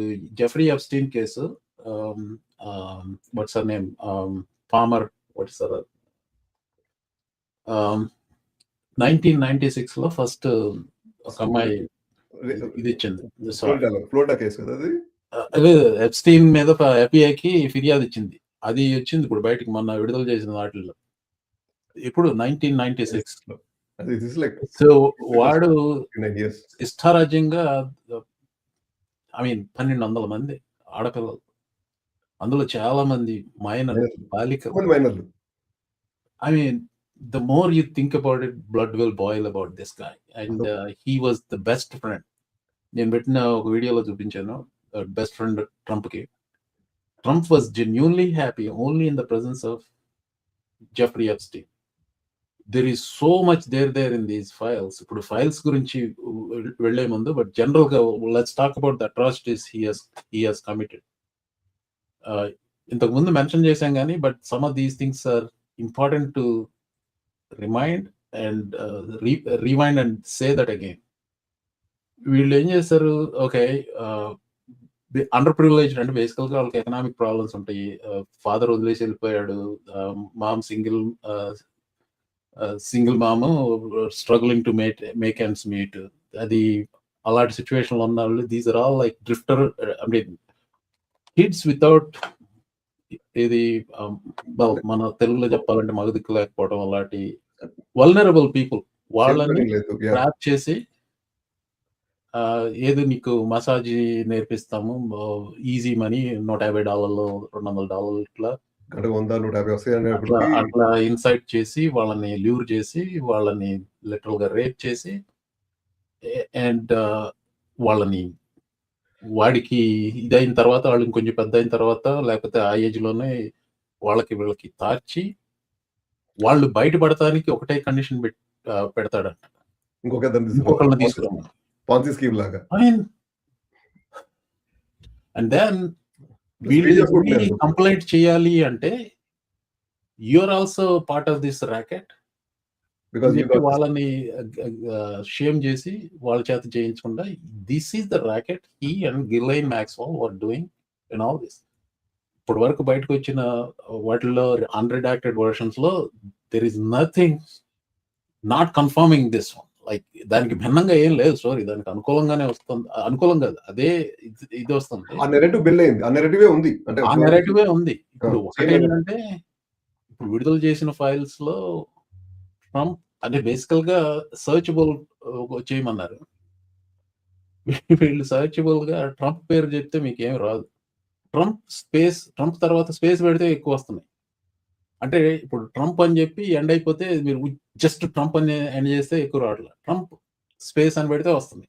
ఇప్పుడు Jeffrey Epstein case what's name Palmer what's nineteen ninety సిక్స్లో first ఒక అమ్మాయి ఇది ఇచ్చింది. కేసు కదా అది? అదే ఎప్స్టీన్ మీద ఎఫ్ఐకి ఫిర్యాదు ఇచ్చింది. అది వచ్చింది ఇప్పుడు బయటికి మొన్న విడుదల చేసిన వాటిల్లో. ఇప్పుడు నైన్టీన్ నైన్టీ సిక్స్ సో వాడు ఇష్టారాజ్యంగా ఐ మీన్ పన్నెండు వందల మంది ఆడపిల్లలు. అందులో చాలా మంది మైనర్ బాలిక. మైనర్లు. Mean, the more you think about it, blood will boil about this guy. And uh, he was the best friend. నేను పెట్టిన ఒక వీడియోలో చూపించాను best friend ట్రంప్కి. Trump was genuinely happy only in the presence of Jeffrey Epstein there is so much there there in these files ఇప్పుడు files గురించి వెళ్ళే ముందు but జనరల్గా let's talk about the atrocities he's committed ఇంతకు ముందు mention చేశాం కానీ but some of these things are important to remind and remind and say that again వీళ్ళు ఏం చేస్తారు ఓకే అండర్ ప్రివిలేజ్ అంటే బేసికల్గా వాళ్ళకి ఎకనామిక్ ప్రాబ్లమ్స్ ఉంటాయి. ఫాదర్ వదిలేసి వెళ్ళిపోయాడు. Mom single single mom struggling to make make ends meet అది అలాంటి సిచ్యువేషన్లో ఉన్న వాళ్ళు these are all like drifter I mean kids without ఇది మన తెలుగులో చెప్పాలంటే మగదిక్కు లేకపోవడం అలాంటి వల్నరబుల్ పీపుల్ వాళ్ళని ట్రాప్ చేసి ఏదో నీకు మసాజ్ నేర్పిస్తాము ఈజీ మనీ నూట యాభై డాలర్లు రెండు వందల డాలర్లు ఇట్లా గంటకు వంద నూట యాభై వస్తాయి అట్లా ఇన్సైట్ చేసి వాళ్ళని ల్యూర్ చేసి వాళ్ళని లిటరల్గా రేప్ చేసి అండ్ వాళ్ళని వాడికి ఇదైన తర్వాత వాళ్ళు ఇంకొంచెం పెద్ద అయిన తర్వాత లేకపోతే ఆ ఏజ్లోనే వాళ్ళకి వీళ్ళకి తార్చి వాళ్ళు బయటపడటానికి ఒకటే కండిషన్ పెడతాడంట. ఇంకొక ఇంకొకళ్ళని తీసుకురాము పాన్సీ స్కీమ్ లాగా. అండ్ దెన్ వీళ్ళు. కంప్లైంట్ చేయాలి అంటే you're also part of this racket వాళ్ళని షేమ్ చేసి వాళ్ళ చేత చేయించకుండా this is the racket he and Ghislaine Maxwell were doing in all this ఇప్పటి వరకు బయటకు వచ్చిన వాటిల్లో unredacted వర్షన్స్లో there is nothing not confirming this one like దానికి భిన్నంగా ఏం లేదు స్టోరీ దానికి అనుకూలంగానే వస్తుంది. అనుకూలం కాదు. అదే ఇది- వస్తుంది. ఆ నెరేటివ్ బిల్ అయింది. ఆ నెరేటివే ఉంది. అంటే ఆ నెరేటివే ఉంది. ఇప్పుడు ఒకటి ఏంటంటే ఇప్పుడు విడుదల చేసిన ఫైల్స్లో ట్రంప్ అంటే బేసికల్గా సర్చబుల్ చేయమన్నారు. వీళ్ళు సర్చబుల్గా ట్రంప్ పేరు చెప్తే మీకు ఏం రాదు. ట్రంప్ స్పేస్ ట్రంప్ తర్వాత స్పేస్ పెడితే ఎక్కువ వస్తున్నాయి. అంటే ఇప్పుడు ట్రంప్ అని చెప్పి ఎండ్ అయిపోతే మీరు జస్ట్ ట్రంప్ అని ఎండ్ చేస్తే ఎక్కువ రావట్లేదు ట్రంప్ స్పేస్ అని పెడితే వస్తుంది.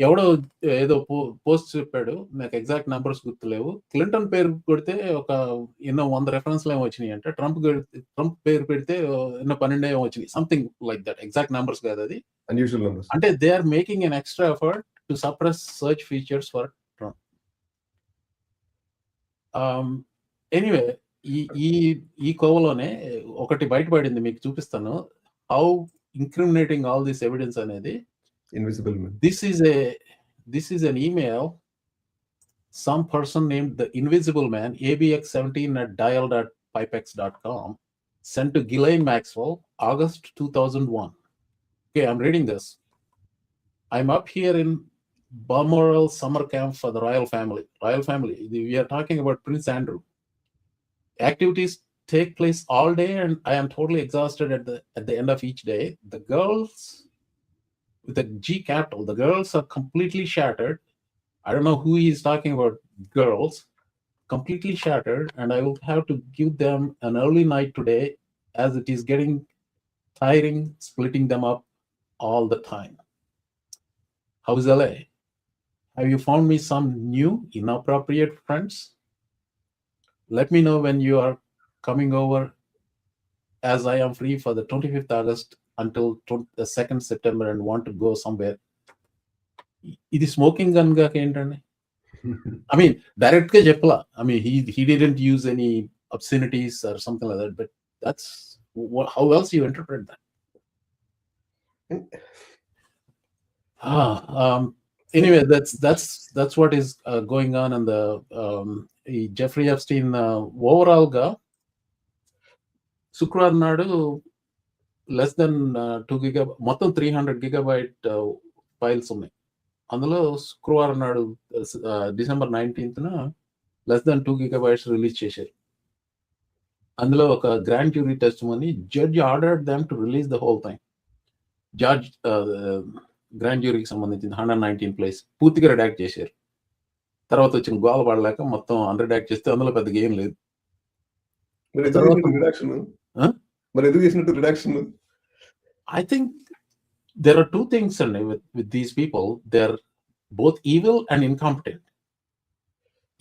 ఎవడో ఏదో పోస్ట్ చెప్పాడు నాకు ఎగ్జాక్ట్ నెంబర్స్ గుర్తులేవు. క్లింటన్ పేరు కొడితే ఒక ఎన్నో వంద రెఫరెన్స్లు ఏమో వచ్చినాయి అంటే. ట్రంప్ ట్రంప్ పేరు పెడితే ఎన్నో పన్నెండు ఏమో వచ్చినాయి. Something like that. Exact numbers కాదు అది. అంటే they are making an extra effort to suppress search features for Trump. Anyway ఈ ఈ ఈ కోవలోనే ఒకటి బయటపడింది మీకు చూపిస్తాను how incriminating all this evidence అనేది invisible men this is a this is an email some person named the invisible man abx17 at dial.pipex.com sent to Ghislaine Maxwell August 2001 okay I'm reading this I'm up here in Balmoral summer camp for the royal family royal family we are talking about Prince Andrew activities take place all day and I am totally exhausted at the at the end of each day the girls with the g capital The girls are completely shattered. I don't know who he's talking about, girls, completely shattered, and I will have to give them an early night today as it is getting tiring splitting them up all the time. How's LA? Have you found me some new inappropriate friends? Let me know when you are coming over as I am free for the 25th August until 20, the 2nd September and want to go somewhere. ఇది smoking gun గా ఏంటండి I mean direct గా చెప్పలా I mean he he didn't use any obscenities or something like that but that's how else you interpret that anyway, that's that's that's what is uh, going on in the um, ఈ Jeffrey Epstein ఓవరాల్గా శుక్రవారం నాడు less than two giga మొత్తం three hundred gigabyte files ఉన్నాయి అందులో శుక్రవారం నాడు December నైన్టీన్త్న less than two gigabytes release చేశారు అందులో ఒక grand jury testimony judge order them to release the whole thing George grand జ్యూరీకి సంబంధించిన హండ్రెడ్ నైన్టీన్ ప్లేస్ పూర్తిగా రిడాక్ట్ చేశారు. తర్వాత వచ్చిన గోల పడలేక మొత్తం అన్రిడాక్ట్ చేస్తే అందులో పెద్దగా ఏం లేదు. ఎందుకు తర్వాత- చేసినట్టు రిడాక్షన్ Huh? మరి ఎందుకు చేసినట్టు redaction I think there are two things అండి incompetent.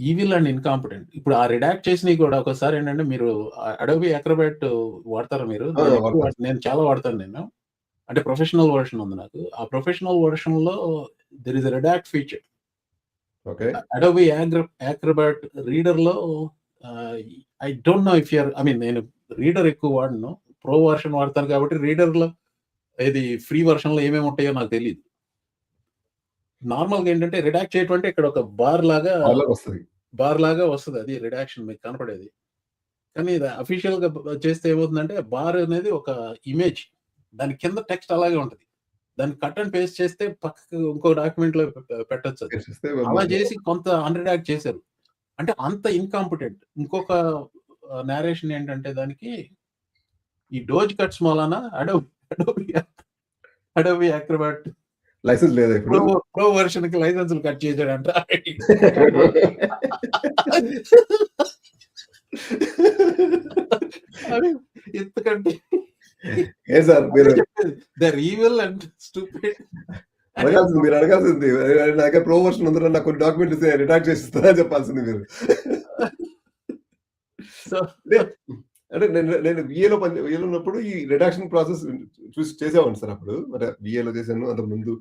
ఈవిల్ అండ్ ఇన్కాంపిటెంట్ ఇప్పుడు ఆ రిడాక్ట్ చేసినవి కూడా ఒకసారి ఏంటంటే మీరు అడవి అక్రబెట్ వాడతారా మీరు? నేను చాలా వాడతాను నేను. అంటే ప్రొఫెషనల్ వర్షన్ ఉంది నాకు. ఆ professional వర్షన్లో there is redact feature okay Adobe Acrobat రీడర్లో I don't know if your I mean నేను రీడర్ ఎక్కువ వాడను. ప్రో వర్షన్ వాడతాను కాబట్టి రీడర్లో ఇది ఫ్రీ వర్షన్లో ఏమేమి ఉంటాయో నాకు తెలియదు నార్మల్గా ఏంటంటే రిడాక్ట్ చేయటం అంటే ఇక్కడ ఒక బార్ లాగా బార్ లాగా వస్తుంది. అది రిడాక్షన్ మీకు కనపడేది. కానీ ఇది అఫీషియల్గా చేస్తే ఏమవుతుందంటే బార్ అనేది ఒక ఇమేజ్ దాని కింద టెక్స్ట్ అలాగే ఉంటుంది. దాన్ని కట్ అండ్ పేస్ట్ చేస్తే పక్కకు ఇంకో డాక్యుమెంట్లో పెట్టొచ్చు అలా చేసి కొంత అన్రిడాక్ట్ చేశారు. అంటే అంత ఇన్కాంపిటెంట్ ఇంకొక నేరేషన్ ఏంటంటే దానికి ఈ డోజ్ కట్స్ మూలాన అడోబి అడోబి అడోబి అక్రబాట్ లైసెన్స్ లేదా ఇప్పుడు? ప్రో వర్షన్కి లైసెన్సులు కట్ చేశాడంట. ఏ సార్ మీరు దర్ ఈవిల్ అండ్ స్టూపిడ్ అడగాల్సింది మీరు అడగాల్సింది. నాకే ప్రో వర్షన్ ఉందరా నాకు కొన్ని డాక్యుమెంట్స్ రిడాక్ట్ చేసిస్తా చెప్పాల్సింది మీరు. సో అంటే నేను నేను విఏలో పని విఏలో ఉన్నప్పుడు ఈ రిడాక్షన్ ప్రాసెస్ చూసి చేసేవాడిని సార్ అప్పుడు. అంటే విఏలో చేశాను అంతకు ముందు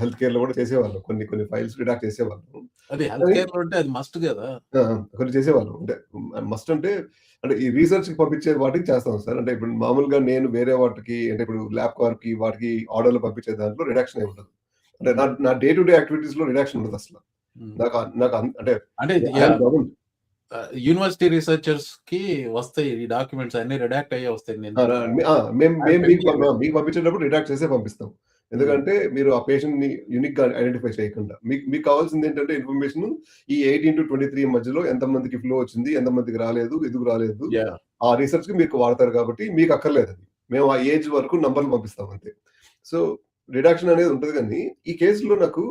హెల్త్ కేర్లో కూడా చేసేవాళ్ళం. కొన్ని కొన్ని ఫైల్స్ రిడాక్ట్ చేసేవాళ్ళం. అది హెల్త్ కేర్లో ఉంటే అది మస్ట్ కదా. కొన్ని చేసేవాళ్ళం. అంటే మస్ట్ అంటే అంటే ఈ రీసెర్చ్కి పంపించే వాటికి చేస్తాం సార్. అంటే ఇప్పుడు మామూలుగా నేను వేరే వాటికి అంటే ఇప్పుడు ల్యాబ్ కార్కి వాటికి ఆర్డర్లు పంపించే దాంట్లో రిడాక్షన్ ఉండదు. అంటే నా నా డే టు డే యాక్టివిటీస్లో రిడాక్షన్ ఉండదు అసలు. నాకు నాకు అంటే అంటే యూనివర్సిటీ రిసెర్చర్స్కి వస్తాయి ఈ డాక్యుమెంట్స్ అన్ని రిడాక్ట్ అయ్యే వస్తాయి మేము మేము మీకు పంపించేటప్పుడు రిడాక్ట్ చేసే పంపిస్తాం. ఎందుకంటే మీరు ఆ పేషెంట్ని యూనిక్గా ఐడెంటిఫై చేయకుండా. మీకు మీకు కావాల్సింది ఏంటంటే ఇన్ఫర్మేషన్ ఈ ఎయిటీన్ టు ట్వంటీ త్రీ మధ్యలో ఎంత మందికి ఫ్లో వచ్చింది ఎంత మందికి రాలేదు ఎందుకు రాలేదు. ఆ రీసెర్చ్కి మీకు వాడతారు కాబట్టి మీకు అక్కర్లేదు అది. మేము ఆ ఏజ్ వరకు నంబర్లు పంపిస్తాం అంతే. సో రిడాక్షన్ అనేది ఉంటుంది కానీ ఈ కేసులో నాకు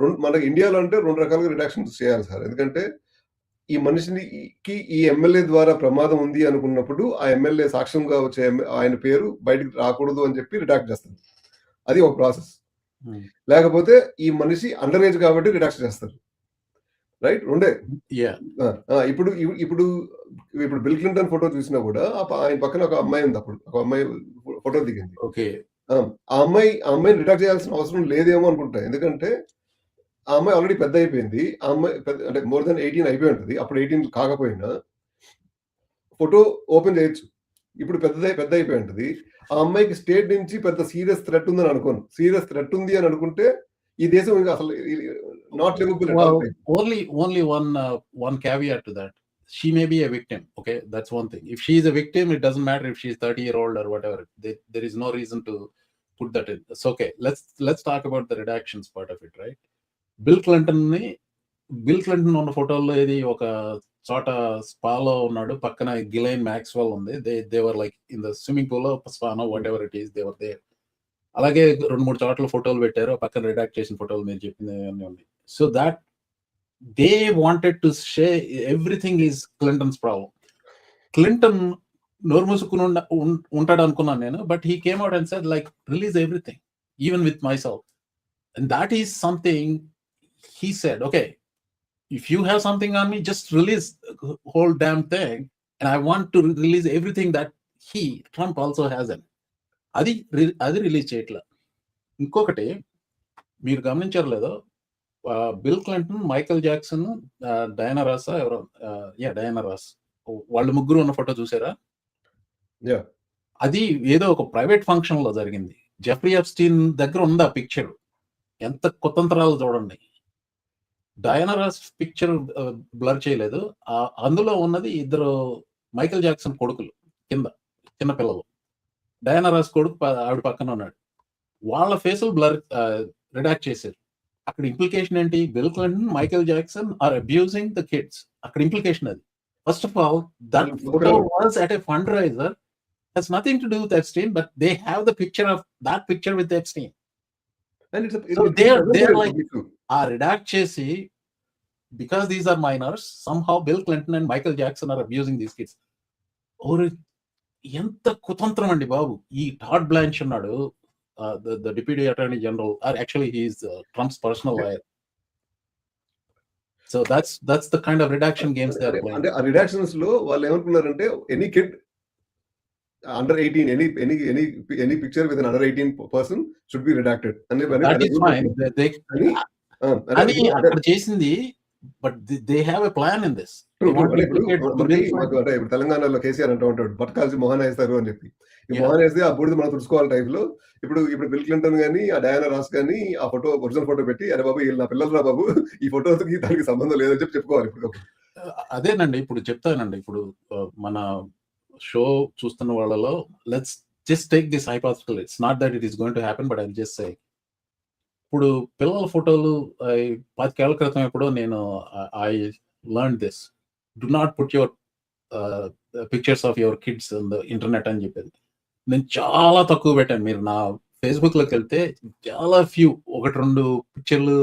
రెండు మనకి ఇండియాలో అంటే రెండు రకాలుగా రిడాక్షన్ చేయాలి సార్. ఎందుకంటే ఈ మనిషికి ఈ ఎమ్మెల్యే ద్వారా ప్రమాదం ఉంది అనుకున్నప్పుడు ఆ ఎమ్మెల్యే సాక్ష్యంగా వచ్చే ఆయన పేరు బయటకు రాకూడదు అని చెప్పి రిడాక్ట్ చేస్తారు. అది ఒక ప్రాసెస్ Hmm. లేకపోతే ఈ మనిషి అండర్ ఏజ్ కాబట్టి రిడాక్ట్ చేస్తారు. రైట్ ఆ, ఇప్పుడు ఇప్పుడు ఇప్పుడు బిల్ క్లింటన్ ఫోటో చూసినా కూడా ఆయన పక్కన ఒక అమ్మాయి ఉంది అప్పుడు. ఒక అమ్మాయి ఫోటో దిగింది. ఓకే ఆ ఆ అమ్మాయి ఆ అమ్మాయిని రిటాక్ట్ చేయాల్సిన అవసరం లేదేమో అనుకుంటా. ఎందుకంటే ఆ అమ్మాయి ఆల్రెడీ పెద్ద అయిపోయింది ఆ అమ్మాయి అంటే మోర్ దెన్ ఎయిటీన్ అయిపోయి ఉంటుంది అప్పుడు ఎయిటీన్ కాకపోయినా ఫోటో ఓపెన్ చేయొచ్చు ఇప్పుడు పెద్దదై పెద్ద అయిపోయి ఉంటుంది ఆ అమ్మాయికి స్టేట్ నుంచి పెద్ద సీరియస్ థ్రెట్ ఉందని అనుకోను సీరియస్ థ్రెట్ ఉంది అని అనుకుంటే ఈ దేశం ఇంకా అసలు not livable only one uh, one caveat to that she may be a victim okay that's one thing if she is a victim it doesn't matter if she's 30 year old or whatever there, there is no reason to put that in it's okay let's let's talk about the redactions part of it right Bill క్లింటన్ని Bill Clinton ఉన్న ఫోటోల్లో ఇది ఒక చోట స్పాలో ఉన్నాడు. పక్కన Ghislaine Maxwell ఉంది. They they were like in the swimming pool స్పానో whatever it is they were they. అలాగే రెండు మూడు చోట్ల ఫోటోలు పెట్టారు. పక్కన రిడాక్ట్ చేసిన ఫోటోలు మీరు చెప్పింది అన్నీ ఉన్నాయి. So that they wanted to say everything is Clinton's problem Clinton నోరు మూసుకుని ఉండ- ఉంటాడు అనుకున్నాను నేను but he came out and said like release everything even with myself and that is something he said, okay, if you have something on me, just release the whole damn thing. And I want to re- release everything that he, Trump also has in. అది అది release చేయట్లా ఇంకొకటి మీరు గమనించారు లేదో Bill Clinton Michael Jackson Diana Ross ఎవరో yeah Diana Ross వాళ్ళు ముగ్గురు ఉన్న ఫోటో చూసారా Yeah. అది ఏదో ఒక ప్రైవేట్ ఫంక్షన్లో జరిగింది జెఫ్రీ ఎఫ్స్టీన్ దగ్గర ఉంది ఆ పిక్చర్ ఎంత కుతంత్రాలు చూడండి డయనరాస్ పిక్చర్ బ్లర్ చేయలేదు. అందులో ఉన్నది ఇద్దరు మైకేల్ జాక్సన్ కొడుకులు కింద చిన్న పిల్లలు. డయానరాస్ కొడుకు ఆవిడ పక్కన ఉన్నాడు. వాళ్ళ ఫేసులు బ్లర్ రిడాక్ట్ చేశారు. అక్కడ ఇంప్లికేషన్ ఏంటి? Bill Clinton Michael Jackson are abusing the kids అక్కడ ఇంప్లికేషన్ అది. First of all that photo. Was at a fundraiser has nothing to do with Epstein, but they have the picture of that picture with Epstein. And it's a, So it's they are- another they are way like- ఆ redact చేసి these are minors somehow Bill Clinton and Michael Jackson are abusing these kids ఓరు ఎంత కుతంత్రం అండి బాబు. ఈ Todd Blanche ఉన్నాడు the deputy attorney general or actually he's Trump's personal lawyer. So that's that's the kind of redaction games అంటే ఆ రిడాక్షన్స్లో వాళ్ళు ఏమనుకున్నారంటే any kid under eighteen any any any any picture with under eighteen person should be redacted అని that is fine అని ఆ, అంటే అని అంటే- అక్కడ చేసింది but they have a plan in this ఇప్పుడు తెలంగాణలో కేసీఆర్ అంటూ ఉంటాడు బతకాల్సి మొహన్ వేస్తారు అని చెప్పి. ఈ. మొహన్ వేస్తే ఆ బూడిద మనం తుడుచుకోవాలి టైప్లో. ఇప్పుడు ఇప్పుడు బిల్ క్లింటన్ గానీ ఆ డయానా రాస్ గానీ ఆ ఫోటో ఒరిజినల్ ఫోటో పెట్టి అరే బాబు వీళ్ళు నా పిల్లలు రా బాబు ఈ ఫోటోకి దానికి సంబంధం లేదని చెప్పి చెప్పుకోవాలి ఇప్పుడు అదేనండి ఇప్పుడు చెప్తానండి. ఇప్పుడు మన షో చూస్తున్న వాళ్ళలో let's just take this hypothetical it's not that it is going to happen but I just say ఇప్పుడు పిల్లల ఫోటోలు ఆ, పాతికేళ్ళ క్రితం ఎప్పుడో నేను I learn this do not put your pictures of your kids the internet అని చెప్పేది. నేను చాలా తక్కువ పెట్టాను. మీరు నా ఫేస్బుక్లోకి వెళ్తే చాలా ఫ్యూ ఒకటి రెండు పిక్చర్లు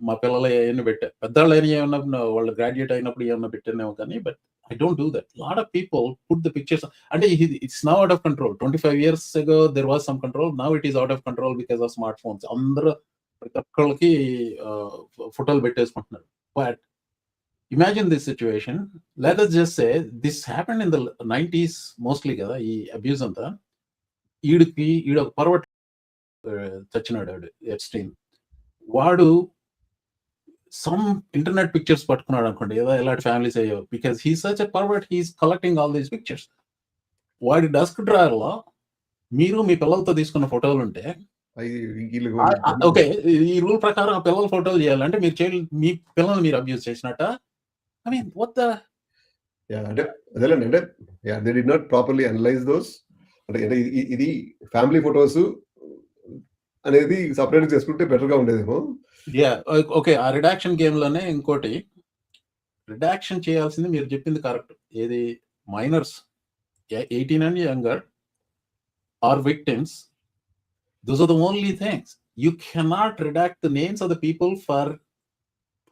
మా పిల్లలు ఏమైనా పెట్టా. పెద్దవాళ్ళు అయినా ఏమన్నా వాళ్ళు గ్రాడ్యుయేట్ అయినప్పుడు ఏమన్నా పెట్టానేమో కానీ but I don't do that lot of people put the pictures అంటే it's now out of control twenty five years there was some control now it is out of control because of smartphones అందరూ ప్రతి ఒక్కళ్ళకి ఫోటోలు పెట్టేసుకుంటున్నారు. But imagine this situation let just say this happen in the nineties mostly కదా ఈ abuse అంతా. ఈడికి ఈడ ఒక పర్వట్ చచ్చినాడు ఆడు ఎప్స్టీన్ వాడు సమ్ ఇంటర్నెట్ పిక్చర్స్ పట్టుకున్నాడు అనుకోండి ఏదో ఎలాంటి ఫ్యామిలీస్ అయ్యో because he such a pervert he's collecting all these pictures వాడి డస్క్ డ్రాయర్లో మీరు మీ పిల్లలతో తీసుకున్న ఫోటోలు ఉంటే ఓకే ఈ రూల్ ప్రకారం ఆ పిల్లల ఫోటోలు చేయాలంటే మీరు చైల్డ్ మీ పిల్లల్ని మీరు అబ్యూస్ చేసినట్ట? ఐ మీన్ వాట్ ద అంటే అదేలేండి అంటే they did not properly analyze those అంటే అంటే ఇది- ఫ్యామిలీ ఫొటోస్ అనేది సపరేట్ చేసుకుంటే బెటర్గా ఉండేదేమో. యా ఓకే ఆ రిడాక్షన్ గేమ్లోనే ఇంకోటి. రిడాక్షన్ చేయాల్సింది మీరు చెప్పింది కరెక్ట్ ఏది? Minors eighteen and younger are victims those are the only things you cannot redact the names of the people for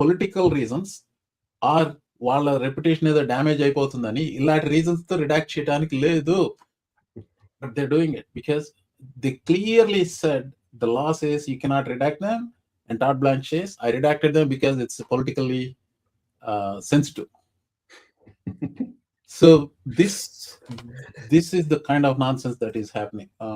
political reasons or వాళ్ళ రెప్యుటేషన్ ఏదో డ్యామేజ్ అయిపోతుందని ఇలాంటి రీజన్స్తో రిడాక్ట్ చేయడానికి లేదు. But they doing it because they clearly said the laws says you cannot redact them. And todd blanche i redacted them because it's politically uh, sensitive. So this this is the kind of nonsense that is happening. Uh,